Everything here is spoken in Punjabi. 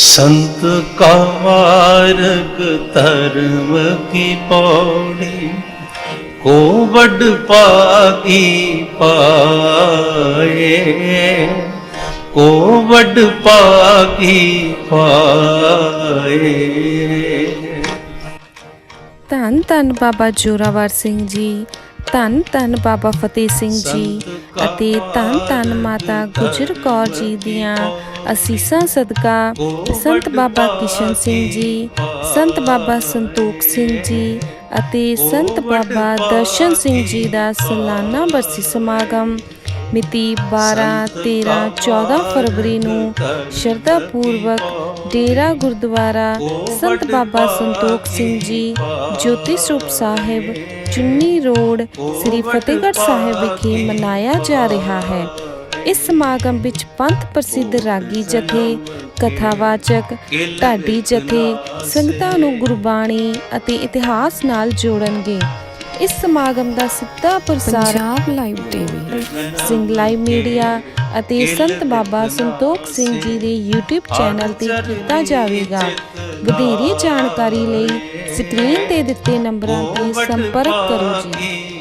संत का मार्ग धर्म की पौड़ी को बड़ पागी पाए को बड़ पागी पाए ਧੰਨ ਧੰਨ ਬਾਬਾ ਜੋਰਾਵਰ ਸਿੰਘ ਜੀ ਧੰਨ ਧੰਨ ਬਾਬਾ ਫਤਿਹ ਸਿੰਘ ਜੀ ਅਤੇ ਧੰਨ ਧੰਨ ਮਾਤਾ ਗੁਜਰ ਕੌਰ ਜੀ ਦੀਆਂ ਅਸੀਸਾਂ ਸਦਕਾ ਸੰਤ ਬਾਬਾ ਕਿਸ਼ਨ ਸਿੰਘ ਜੀ ਸੰਤ ਬਾਬਾ ਸੰਤੋਖ ਸਿੰਘ ਜੀ ਅਤੇ ਸੰਤ ਬਾਬਾ ਦਰਸ਼ਨ ਸਿੰਘ ਜੀ ਦਾ ਸਾਲਾਨਾ ਬਰਸੀ ਸਮਾਗਮ ਮਿਤੀ 12 13 14 ਫਰਵਰੀ ਨੂੰ ਸ਼ਰਧਾ ਪੂਰਵਕ ਡੇਰਾ ਗੁਰਦੁਆਰਾ ਸੰਤ ਬਾਬਾ ਸੰਤੋਖ ਸਿੰਘ ਜੀ ਜੋਤੀ ਸਰੂਪ ਸਾਹਿਬ, ਚੁੰਨੀ ਰੋਡ, ਸ੍ਰੀ ਫਤਿਹਗੜ੍ਹ ਸਾਹਿਬ ਵਿਖੇ ਮਨਾਇਆ ਜਾ ਰਿਹਾ ਹੈ। ਇਸ ਸਮਾਗਮ ਵਿੱਚ ਪੰਥ ਪ੍ਰਸਿੱਧ ਰਾਗੀ ਜਥੇ, ਕਥਾਵਾਚਕ, ਢਾਡੀ ਜਥੇ, ਸੰਗਤਾਂ ਨੂੰ ਗੁਰਬਾਣੀ ਅਤੇ ਇਤਿਹਾਸ ਨਾਲ ਜੋੜਨਗੇ। ਇਸ ਸਮਾਗਮ ਦਾ ਸਿੱਧਾ ਪ੍ਰਸਾਰ Punjab live TV Singh live media ਅਤੇ ਸੰਤ ਬਾਬਾ ਸੰਤੋਖ ਸਿੰਘ ਜੀ ਦੇ YouTube ਚੈਨਲ ਤੇ ਕੀਤਾ ਜਾਵੇਗਾ। ਵਧੇਰੇ ਜਾਣਕਾਰੀ ਲਈ ਸਕਰੀਨ ਤੇ ਦਿੱਤੇ ਨੰਬਰਾਂ ਤੇ ਸੰਪਰਕ ਕਰੋ ਜੀ।